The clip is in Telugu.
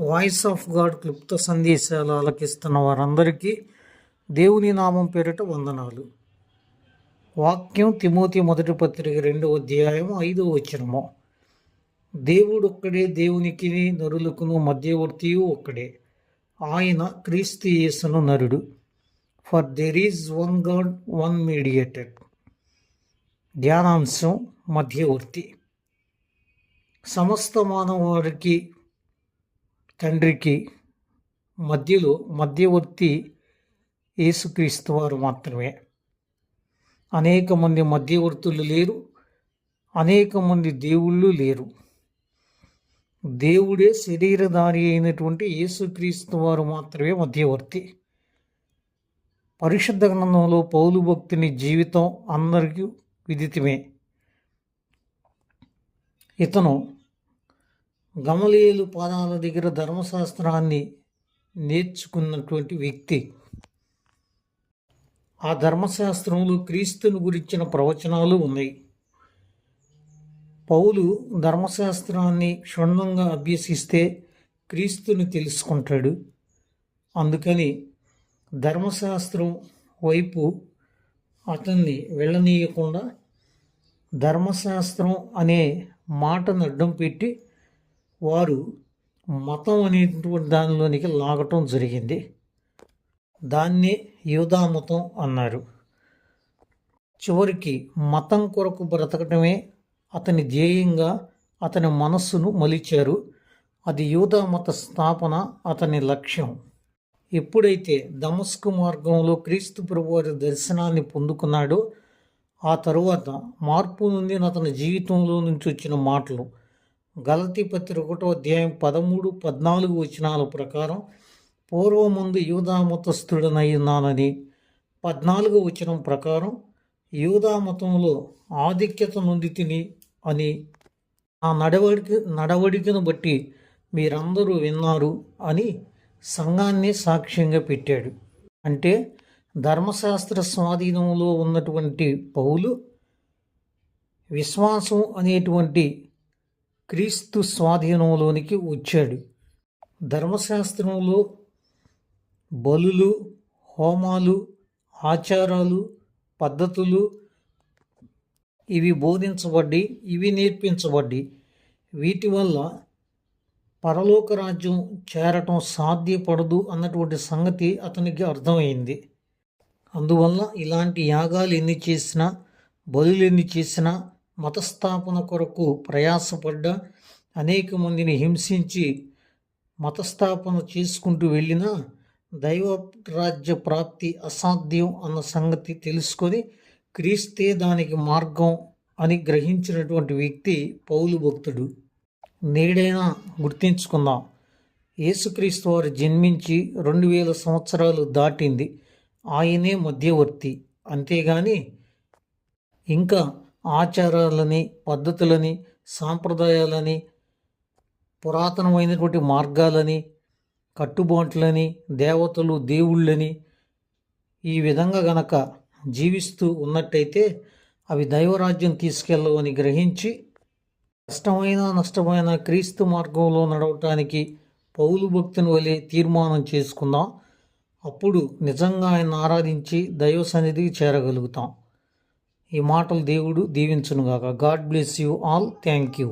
వాయిస్ ఆఫ్ గాడ్ క్లుప్త సందేశాలు ఆలకిస్తున్న వారందరికీ దేవుని నామం పేరిట వందనాలు. వాక్యం తిమోతి మొదటి పత్రిక రెండవ అధ్యాయం ఐదవ వచనము. దేవుడు ఒక్కడే దేవునికి నరులకును మధ్యవర్తియు ఒక్కడే. ఆయన క్రీస్తు యేసును నరుడు. For there is one God one mediated ధ్యానాంశం మధ్యవర్తి. సమస్త మానవారికి తండ్రికి మధ్యలో మధ్యవర్తి యేసుక్రీస్తు వారు మాత్రమే. అనేక మంది మధ్యవర్తులు లేరు అనేక మంది దేవుళ్ళు లేరు. దేవుడే శరీరధారి అయినటువంటి యేసుక్రీస్తు వారు మాత్రమే మధ్యవర్తి. పరిశుద్ధ గ్రంథంలో పౌలు భక్తుని జీవితం అందరికీ విదితమే. ఇతను గమలీయులు పాదాల దగ్గర ధర్మశాస్త్రాన్ని నేర్చుకున్నటువంటి వ్యక్తి. ఆ ధర్మశాస్త్రంలో క్రీస్తుని గురించిన ప్రవచనాలు ఉన్నాయి. పౌలు ధర్మశాస్త్రాన్ని క్షుణ్ణంగా అభ్యసిస్తే క్రీస్తుని తెలుసుకుంటాడు. అందుకని ధర్మశాస్త్రం వైపు అతన్ని వెళ్ళనీయకుండా ధర్మశాస్త్రం అనే మాటను అడ్డం పెట్టి వారు మతం అనేటువంటి దానిలోనికి లాగటం జరిగింది. దాన్నే యూదా మతం అన్నారు. చివరికి మతం కొరకు బ్రతకటమే అతని ధ్యేయంగా అతని మనస్సును మలిచారు. అది యూదా మత స్థాపన అతని లక్ష్యం. ఎప్పుడైతే దమస్కు మార్గంలో క్రీస్తు ప్రభువారి దర్శనాన్ని పొందుకున్నాడో ఆ తరువాత మార్పు నుండి అతని జీవితంలో నుంచి వచ్చిన మాటలు గలతీ పత్రిక ఒకటో అధ్యాయం పదమూడు పద్నాలుగు వచనాల ప్రకారం పూర్వముందు యూదామతస్థుడనై ఉన్నానని పద్నాలుగు వచనం ప్రకారం యూధామతంలో ఆధిక్యత నుండి తిని అని ఆ నడవడిక నడవడికను బట్టి మీరందరూ విన్నారు అని సంఘాన్ని సాక్ష్యంగా పెట్టాడు. అంటే ధర్మశాస్త్ర స్వాధీనంలో ఉన్నటువంటి పౌలు విశ్వాసం అనేటువంటి క్రీస్తు స్వాధీనంలోనికి వచ్చాడు. ధర్మశాస్త్రంలో బలులు హోమాలు ఆచారాలు పద్ధతులు ఇవి బోధించబడ్డి ఇవి నేర్పించబడ్డి వీటి వల్ల పరలోక రాజ్యం చేరటం సాధ్యపడదు అన్నటువంటి సంగతి అతనికి అర్థమైంది. అందువల్ల ఇలాంటి యాగాలు ఎన్ని చేసినా బలులు ఎన్ని చేసినా మతస్థాపన కొరకు ప్రయాసపడ్డ అనేక మందిని హింసించి మతస్థాపన చేసుకుంటూ వెళ్ళినా దైవ రాజ్య ప్రాప్తి అసాధ్యం అన్న సంగతి తెలుసుకొని క్రీస్తే దానికి మార్గం అని గ్రహించినటువంటి వ్యక్తి పౌలు భక్తుడు. నేడైనా గుర్తించుకుందాం. యేసుక్రీస్తు వారు జన్మించి రెండు వేల సంవత్సరాలు దాటింది. ఆయనే మధ్యవర్తి. అంతేగాని ఇంకా ఆచారాలని పద్ధతులని సాంప్రదాయాలని పురాతనమైనటువంటి మార్గాలని కట్టుబాట్లని దేవతలు దేవుళ్ళని ఈ విధంగా గనక జీవిస్తూ ఉన్నట్టయితే అవి దైవరాజ్యం తీసుకెళ్ళవని గ్రహించి కష్టమైన నష్టమైన క్రీస్తు మార్గంలో నడవటానికి పౌలు భక్తుని వలె తీర్మానం చేసుకుందాం. అప్పుడు నిజంగా ఆయన ఆరాధించి దైవ సన్నిధికి చేరగలుగుతాం. ఈ మాటలు దేవుడు దీవించునుగాక. God bless you all thank you